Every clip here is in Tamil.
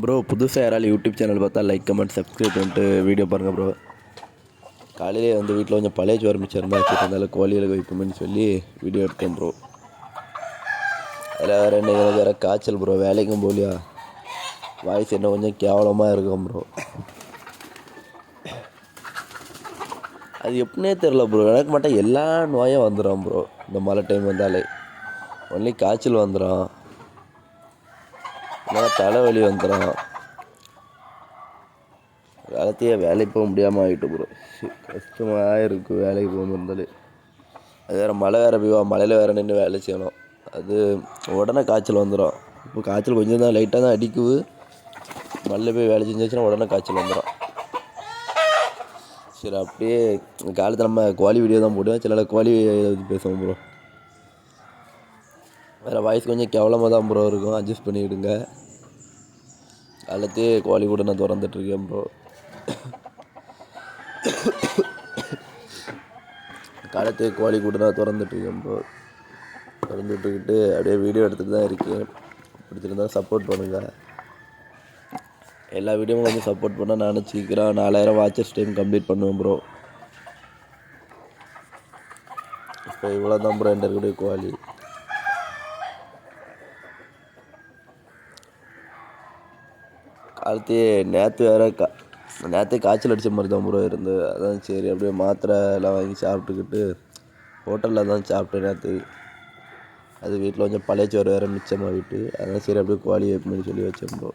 ப்ரோ புதுசாக யாராலும் யூடியூப் சேனல் பார்த்தா லைக் கமெண்ட் சப்ஸ்கிரைப் பண்ணிட்டு வீடியோ பாருங்கள் ப்ரோ காலையிலே வந்து வீட்டில் கொஞ்சம் பழைய சோறு மிச்சம் இருந்தால் வச்சுருந்தாலும் கோழியில் வைப்போம்னு சொல்லி வீடியோ எடுத்தேன் ப்ரோ அதில் வேறு என்ன எனக்கு வேறு காய்ச்சல் ப்ரோ வேலைக்கும் போலியா வாய்ஸ் என்ன கொஞ்சம் கேவலமாக இருக்கும் ப்ரோ அது எப்படினே தெரில ப்ரோ எனக்கு மட்டும் எல்லா நோயும் வந்துடும் ப்ரோ இந்த மழை டைம் வந்தாலே. ஒன்லி காய்ச்சல் வந்துடும் இல்லைன்னா தலைவலி வந்துடும் காலத்தையே வேலைக்கு போக முடியாமல் ஆகிட்டு ப்ரோ கஷ்டமாக இருக்குது வேலைக்கு போகாமல் இருந்தாலே. அது வேறு மழை வேறு பெய்வா மழையில் வேறு நின்று வேலை செய்யணும். அது உடனே காய்ச்சல் வந்துடும் இப்போ காய்ச்சல் கொஞ்சம் தான் லைட்டாக தான் அடிக்குது. மழையில் போய் வேலை செஞ்சாச்சுன்னா உடனே காய்ச்சல் வந்துடும் சரி அப்படியே காலத்தில் நம்ம குவாலி வீடியோ தான் போடுவேன். சில குவாலி பேசுவோம் ப்ரோ வேறு வாய்ஸ் கொஞ்சம் கேவலமாக தான் ப்ரோ இருக்கும். அட்ஜஸ்ட் பண்ணிவிடுங்க காலத்தையே கோழி கூட நான் திறந்துட்டுருக்கேன் ப்ரோ காலத்தையே கோழி கூட நான் திறந்துட்டுருக்கேன் ப்ரோ திறந்துட்டுக்கிட்டு அப்படியே வீடியோ எடுத்துகிட்டு தான் இருக்கேன். பிடிச்சிருந்தா சப்போர்ட் பண்ணுங்கள் எல்லா வீடியோவும் கொஞ்சம் சப்போர்ட் பண்ணால் நானும் சீக்கிரம் நாலாயிரம் வாட்சஸ் டைம் கம்ப்ளீட் பண்ணுவேன் ப்ரோ இப்போ இவ்வளோ தான் ப்ரோ என்கிட்ட இருக்கக்கூடிய குவாலி அடுத்து நேற்று வேறு கா நேற்று காய்ச்சல் அடித்த மாதிரி தான் ப்ரோ இருந்து அதான் சரி அப்படியே மாத்திரை எல்லாம் வாங்கி சாப்பிட்டுக்கிட்டு ஹோட்டலில் தான் சாப்பிட்டேன் நேற்று அது வீட்டில் கொஞ்சம் பழைய சோறு வேறு மிச்சமாக விட்டு அதான் சரி அப்படியே குவாலி வைப்போம்னு சொல்லி வச்சேன் ப்ரோ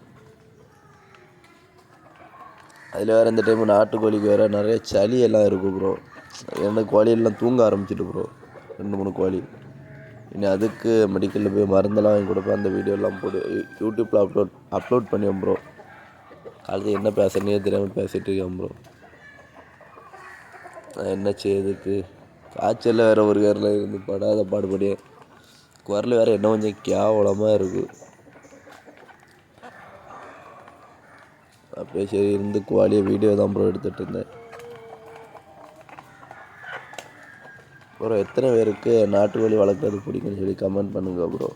அதில் வேறு இந்த டைம் நாட்டுக்கோழிக்கு வேறு நிறைய சளி எல்லாம் இருக்குது ப்ரோ ஏன்னா கோழியெல்லாம் தூங்க ஆரம்பிச்சிட்டு ப்ரோ ரெண்டு மூணு கோழி இனி அதுக்கு மெடிக்கலில் போய் மருந்தெல்லாம் வாங்கி கொடுப்பேன் அந்த வீடியோலாம் போட்டு யூடியூப்பில் அப்லோட் அப்லோட் பண்ணுவேன் ப்ரோ காலத்து என்ன பேசுறனே தெரியாமல் பேசிகிட்டு இருக்கேன் ப்ரோ நான் என்ன செய்யறதுக்கு? காய்ச்சலில் வேறு ஒரு கேரில் இருந்து படாத பாடுபடியே. குரல் வேறு என்ன கொஞ்சம் கேவலமாக இருக்குது அப்படியே சரி இருந்து குவாலியை வீடியோ தான் ப்ரோ எடுத்துகிட்டு இருந்தேன். ப்ரோ எத்தனை பேருக்கு நாட்டுக்கோழி வளர்க்குறது பிடிக்கும்னு சொல்லி கமெண்ட் பண்ணுங்க ப்ரோ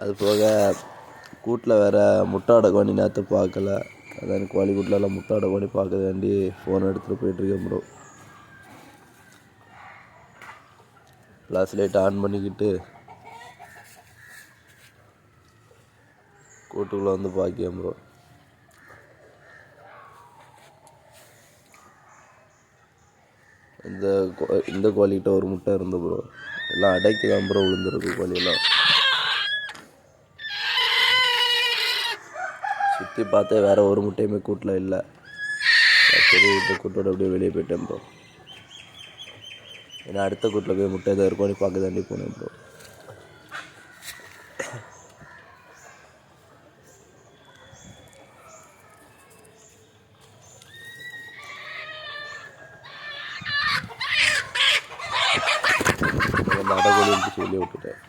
அது போக கூட்டில் வேறு முட்டாடை கோணி நேற்று பார்க்கல அதான் கோழி கூட்டிலலாம் முட்டாடை கோணி பார்க்க வேண்டி ஃபோன் எடுத்துகிட்டு போயிட்டுருக்கேன் ப்ரோ ஃப்ளாஷ் லைட் ஆன் பண்ணிக்கிட்டு கூட்டுக்குள்ளே வந்து பார்க்கேன் ப்ரோ இந்த கோ- இந்த கோழிக்கிட்ட ஒரு முட்டை இருந்து ப்ரோ எல்லாம் அடைக்கு தான் ப்ரோ விழுந்துருக்கு கோழியெல்லாம். சுற்றி பார்த்தே வேறு ஒரு முட்டையுமே கூட்டில் இல்லை. சரி இந்த கூட்டோட அப்படியே வெளியே போயிட்டேன் ப்ரோ ஏன்னா அடுத்த கூட்டில் போய் முட்டை எதாவது இருக்கும் பார்க்க தாண்டி போனேன் ப்ரோ அந்த சொல்லி விட்டுட்டேன்.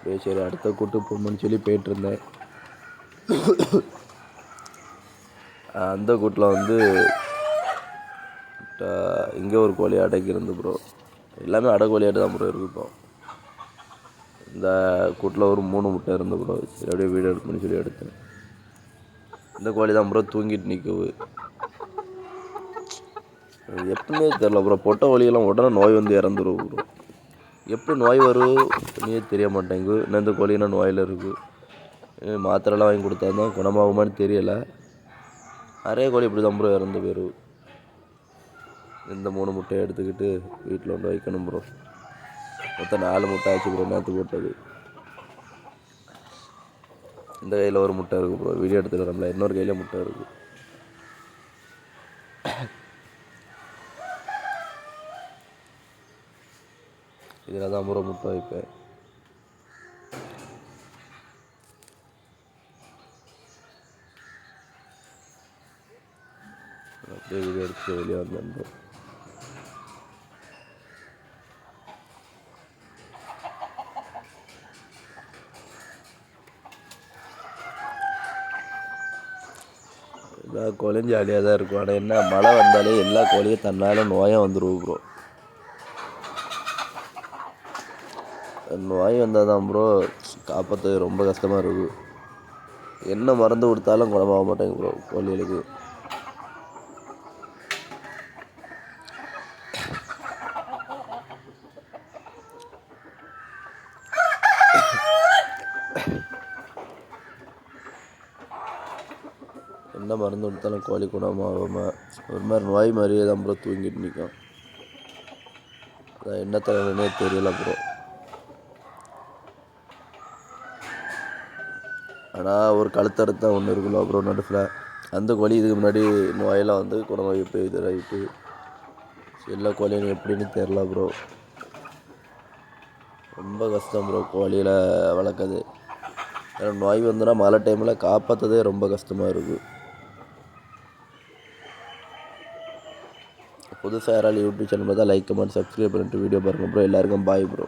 அப்படியே சரி அடுத்த கூட்டு போகணும்னு சொல்லி போயிட்டு இருந்தேன் அந்த கூட்டில் வந்து இங்கே ஒரு கோழி அடைக்கி இருந்து ப்ரோ எல்லாமே அடை கோழியாட்டு தான் ப்ரோ இருக்கு இப்போ இந்த கூட்டில் ஒரு மூணு முட்டை இருந்து ப்ரோ சரி அப்படியே வீடியோ எடுக்கணும்னு சொல்லி எடுத்தேன். இந்த கோழி தான் ப்ரோ தூங்கிட்டு நிற்குது எப்பவுமே தெரில ப்ரோ பொட்டை கோழியெல்லாம் உடனே நோய் வந்து இறந்துரும் ப்ரோ எப்படி நோய் வரும் தெரிய மாட்டேங்குது. இன்னும் இந்த இன்னும் நோயில் இருக்குது மாத்திரைலாம் வாங்கி கொடுத்தா தான் குணமாகுமான்னு தெரியலை. நிறைய கோழி இப்படி தான் ப்ரோ இறந்து போயிடும் இந்த மூணு முட்டையை எடுத்துக்கிட்டு வீட்டில் வந்து வைக்கணும் ப்ரோ மொத்தம் நாலு முட்டை ஆச்சு ப்ரோ நேற்று போட்டது. இந்த கையில் ஒரு முட்டை இருக்குது ப்ரோ வீடியோ எடுத்துக்கிறோம்ல இன்னொரு கையில் முட்டை இருக்குது இதில் தான் முறை முட்டை வைப்பேன். அப்படியே வீடியோ எடுத்து வெளியே வந்தேன் எல்லா கோழியும் ஜாலியாக தான் இருக்கும். ஆனால் என்ன மழை வந்தாலே எல்லா கோழியும் தன்னால் நோயாக வந்துடும் ப்ரோ. நோய் வந்தால் தான் ப்ரோ காப்பாற்ற ரொம்ப கஷ்டமாக இருக்குது என்ன மருந்து கொடுத்தாலும் குணமாக மாட்டேங்க ப்ரோ கோழிகளுக்கு. என்ன மருந்து கொடுத்தாலும் கோழி குணமாகாமல் ஒரு மாதிரி நோய் மாதிரியே தான் ப்ரோ தூங்கிட்டு நிற்கும் அதான் என்ன தலைவனே தெரியல ப்ரோ ஆனால் ஒரு கழுத்தறுத்த ஒன்று இருக்குல்ல அப்புறம் நடுவில் அந்த கோழி இதுக்கு முன்னாடி நோயெல்லாம் வந்து குணமாகி போய் இதாகிட்டு எல்லா கோழியும் எப்படின்னு தெரில ப்ரோ ரொம்ப கஷ்டம் ப்ரோ கோழியில் வளர்க்குறது. ஏன்னா நோய் வந்துன்னா மழை டைமில் காப்பாற்றதே ரொம்ப கஷ்டமாக இருக்குது புதுசாக யாராலும் யூடியூப் சேனல் பார்த்தா லைக் கமெண்ட் சப்ஸ்கிரைப் பண்ணிட்டு வீடியோ பாருங்கள் ப்ரோ எல்லாருக்கும் பாய் ப்ரோ